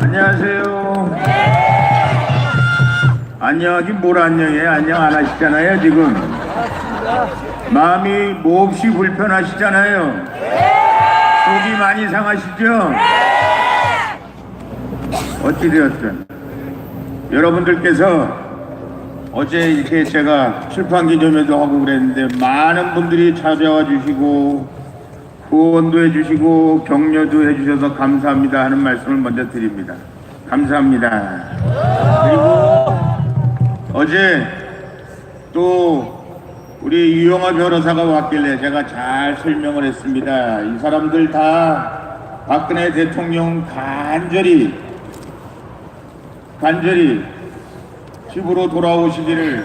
안녕하세요. 안녕하긴 뭘 안녕해. 안녕 안 하시잖아요, 지금. 마음이 몹시 불편하시잖아요. 속이 많이 상하시죠? 어찌되었든 여러분들께서 어제 이렇게 제가 출판 기념회도 하고 그랬는데 많은 분들이 찾아와 주시고 후원도 해주시고 격려도 해주셔서 감사합니다 하는 말씀을 먼저 드립니다. 감사합니다. 그리고 어제 또 우리 유영아 변호사가 왔길래 제가 잘 설명을 했습니다. 이 사람들 다 박근혜 대통령 간절히 간절히 집으로 돌아오시기를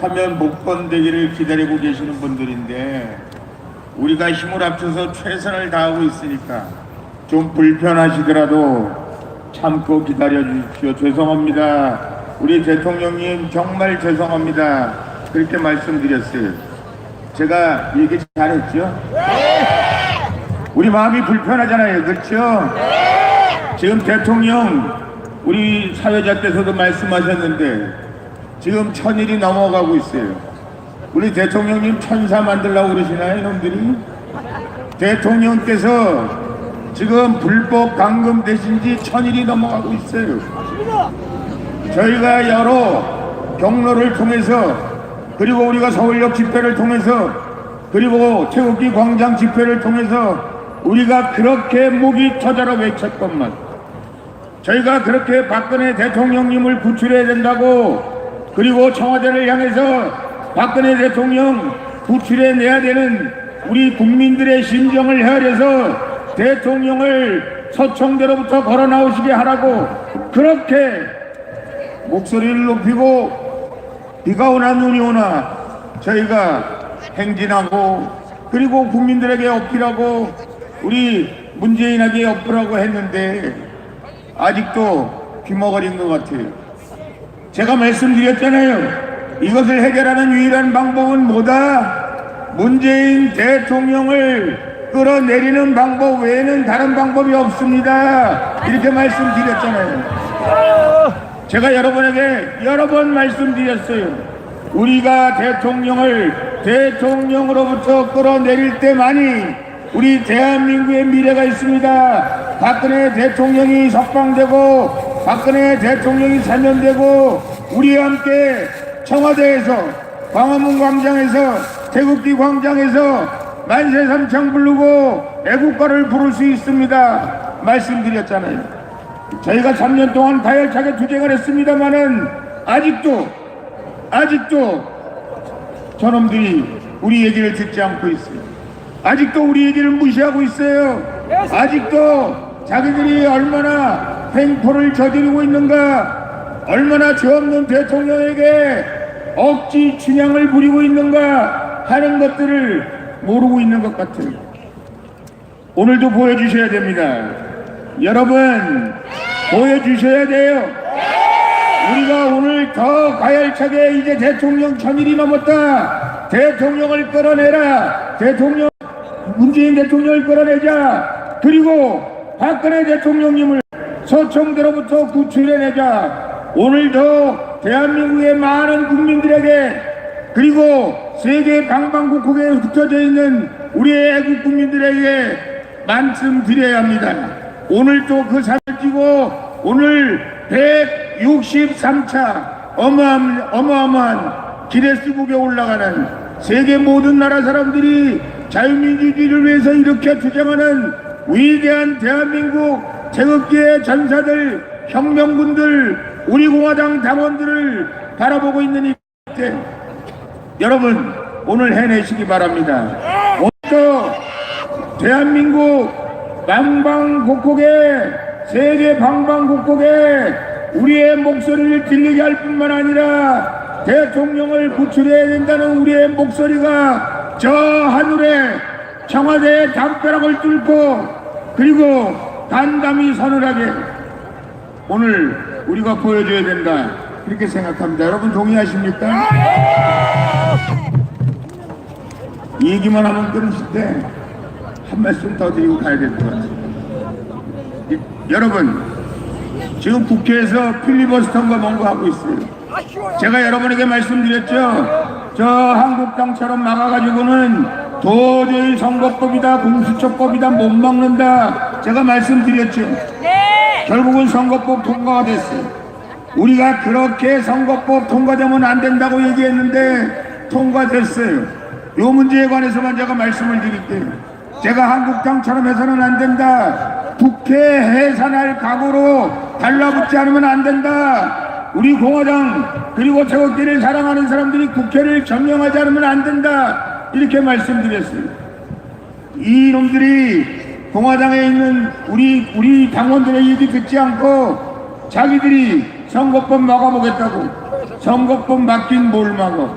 사면 복권 되기를 기다리고 계시는 분들인데 우리가 힘을 합쳐서 최선을 다하고 있으니까 좀 불편하시더라도 참고 기다려 주십시오. 죄송합니다. 우리 대통령님 정말 죄송합니다. 그렇게 말씀드렸어요. 제가 얘기 잘했죠? 우리 마음이 불편하잖아요. 그렇죠? 지금 대통령 우리 사회자께서도 말씀하셨는데 지금 천일이 넘어가고 있어요. 우리 대통령님 천사 만들라고 그러시나요, 이놈들이? 대통령께서 지금 불법 감금 되신 지 천일이 넘어가고 있어요. 저희가 여러 경로를 통해서 그리고 우리가 서울역 집회를 통해서 그리고 태극기 광장 집회를 통해서 우리가 그렇게 목이 터져라 외쳤건만 저희가 그렇게 박근혜 대통령님을 구출해야 된다고 그리고 청와대를 향해서 박근혜 대통령 구출해 내야 되는 우리 국민들의 심정을 헤아려서 대통령을 서청대로부터 걸어 나오시게 하라고 그렇게 목소리를 높이고 비가 오나 눈이 오나 저희가 행진하고 그리고 국민들에게 어필하고 우리 문재인에게 어필하고 했는데 아직도 귀머거린 것 같아요. 제가 말씀드렸잖아요. 이것을 해결하는 유일한 방법은 뭐다? 문재인 대통령을 끌어내리는 방법 외에는 다른 방법이 없습니다. 이렇게 말씀드렸잖아요. 제가 여러분에게 여러 번 말씀드렸어요. 우리가 대통령을 대통령으로부터 끌어내릴 때만이 우리 대한민국의 미래가 있습니다. 박근혜 대통령이 석방되고 박근혜 대통령이 사면되고 우리와 함께 청와대에서 광화문 광장에서 태극기 광장에서 만세 삼창 부르고 애국가를 부를 수 있습니다. 말씀드렸잖아요. 저희가 3년 동안 가열차게 투쟁을 했습니다마는 아직도 아직도 저놈들이 우리 얘기를 듣지 않고 있어요. 아직도 우리 얘기를 무시하고 있어요. 아직도 자기들이 얼마나 횡포를 저지르고 있는가, 얼마나 죄 없는 대통령에게 억지 춘향을 부리고 있는가 하는 것들을 모르고 있는 것 같아요. 오늘도 보여주셔야 됩니다. 여러분, 보여주셔야 돼요. 우리가 오늘 더 가열차게 이제 대통령 천일이 넘었다. 대통령을 끌어내라. 대통령, 문재인 대통령을 끌어내자. 그리고 박근혜 대통령님을 서청대로부터 구출해내자. 오늘도 대한민국의 많은 국민들에게 그리고 세계 방방곡곡에 흩어져 있는 우리의 애국 국민들에게 말씀드려야 합니다. 오늘 또그 살을 찌고 오늘 163차 어마어마한, 어마어마한 기네스북에 올라가는 세계 모든 나라 사람들이 자유민주주의를 위해서 이렇게 투쟁하는 위대한 대한민국 태극기의 전사들, 혁명군들, 우리 공화당 당원들을 바라보고 있는 이때 여러분 오늘 해내시기 바랍니다. 오늘도 대한민국 방방곡곡에 세계 방방곡곡에 우리의 목소리를 들리게 할 뿐만 아니라 대통령을 구출해야 된다는 우리의 목소리가 저 하늘에 청와대의 담벼락을 뚫고 그리고 단담히 서늘하게 오늘 우리가 보여줘야 된다 그렇게 생각합니다. 여러분 동의하십니까? 이 얘기만 하면 끊으실 때 한 말씀 더 드리고 가야 될 것 같아요. 이- 여러분 지금 국회에서 필리버스터인가 뭔가 하고 있어요. 제가 여러분에게 말씀드렸죠. 저 한국당처럼 막아가지고는 도저히 선거법이다, 공수처법이다 못 막는다. 제가 말씀드렸죠. 네. 결국은 선거법 통과가 됐어요. 우리가 그렇게 선거법 통과되면 안 된다고 얘기했는데 통과됐어요. 요 문제에 관해서만 제가 말씀을 드릴게요. 제가 한국당처럼 해서는 안 된다. 국회 해산할 각오로 달라붙지 않으면 안 된다. 우리 공화당 그리고 태극기를 사랑하는 사람들이 국회를 점령하지 않으면 안 된다. 이렇게 말씀드렸어요. 이놈들이 공화당에 있는 우리 우리 당원들의 얘기 듣지 않고 자기들이 선거법 막아보겠다고. 선거법 막긴 뭘 막아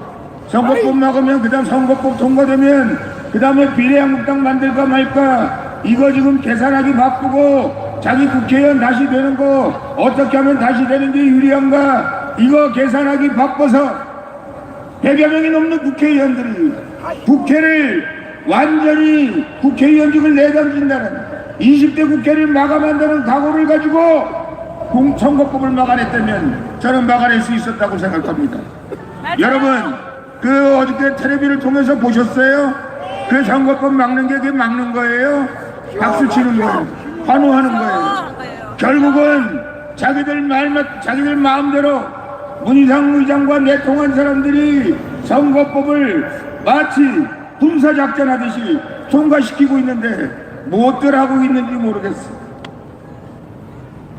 선거법 막으면 그다음 선거법 통과되면 그 다음에 비례한국당 만들까 말까? 이거 지금 계산하기 바쁘고 자기 국회의원 다시 되는 거 어떻게 하면 다시 되는 게 유리한가? 이거 계산하기 바빠서. 100여 명이 넘는 국회의원들이 국회를 완전히 국회의원직을 내던진다는 20대 국회를 마감한다는 각오를 가지고 공- 선거법을 막아냈다면 저는 막아낼 수 있었다고 생각합니다. 여러분 그 어저께 텔레비를 통해서 보셨어요? 그 선거법 막는 게 그게 막는 거예요? 박수 치는 거예요? 환호하는 거예요? 하는 거예요. 결국은 자기들 말 자기들 마음대로 문희상 의장과 내통한 사람들이 선거법을 마치 군사 작전 하듯이 통과시키고 있는데 무엇들 하고 있는지 모르겠어.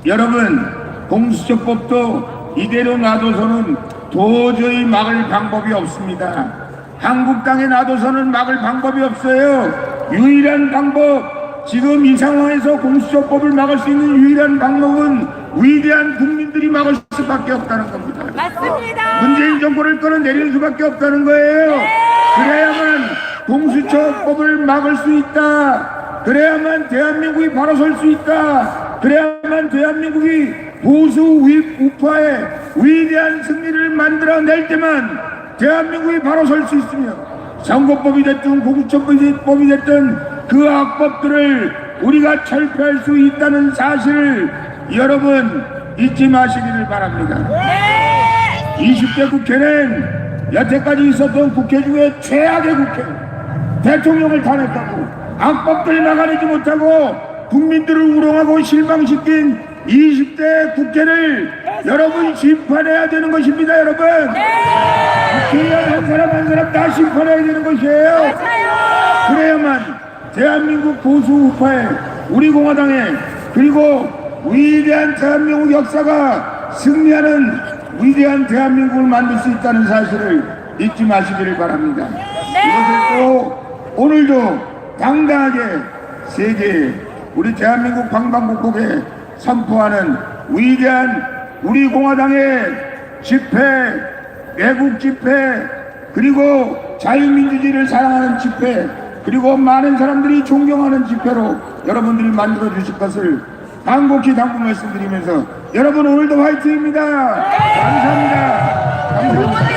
여러분 공수처법도 이대로 놔둬서는 도저히 막을 방법이 없습니다. 한국당에 놔둬서는 막을 방법이 없어요. 유일한 방법 지금 이 상황에서 공수처법을 막을 수 있는 유일한 방법은 위대한 국민들이 막을 수밖에 없다는 겁니다. 맞습니다. 문재인 정권을 끌어내릴 수밖에 없다는 거예요. 그래야만 공수처법을 막을 수 있다. 그래야만 대한민국이 바로 설 수 있다. 그래야만 대한민국이 보수 위- 우파의 위대한 승리를 만들어낼 때만 대한민국이 바로 설 수 있으며 선거법이 됐든 공수처법이 됐든 그 악법들을 우리가 철폐할 수 있다는 사실을 여러분 잊지 마시기를 바랍니다. 네. 20대 국회는 여태까지 있었던 국회 중에 최악의 국회 대통령을 탄핵하고 악법들 막아내지 못하고 국민들을 우롱하고 실망시킨 20대 국회를 여러분 심판해야 되는 것입니다 여러분. 국회의원 한 사람 한 사람 다 심판해야 되는 것이에요. 그래야만 대한민국 보수 우파에 우리 공화당에 그리고 위대한 대한민국 역사가 승리하는 위대한 대한민국을 만들 수 있다는 사실을 잊지 마시기를 바랍니다. 이것을 또 오늘도 당당하게 세계 우리 대한민국 방방곡곡에 선포하는 위대한 우리 공화당의 집회, 애국 집회, 그리고 자유민주주의를 사랑하는 집회, 그리고 많은 사람들이 존경하는 집회로 여러분들이 만들어 주실 것을 간곡히 당부 말씀드리면서 여러분 오늘도 화이팅입니다. 감사합니다. 감사합니다.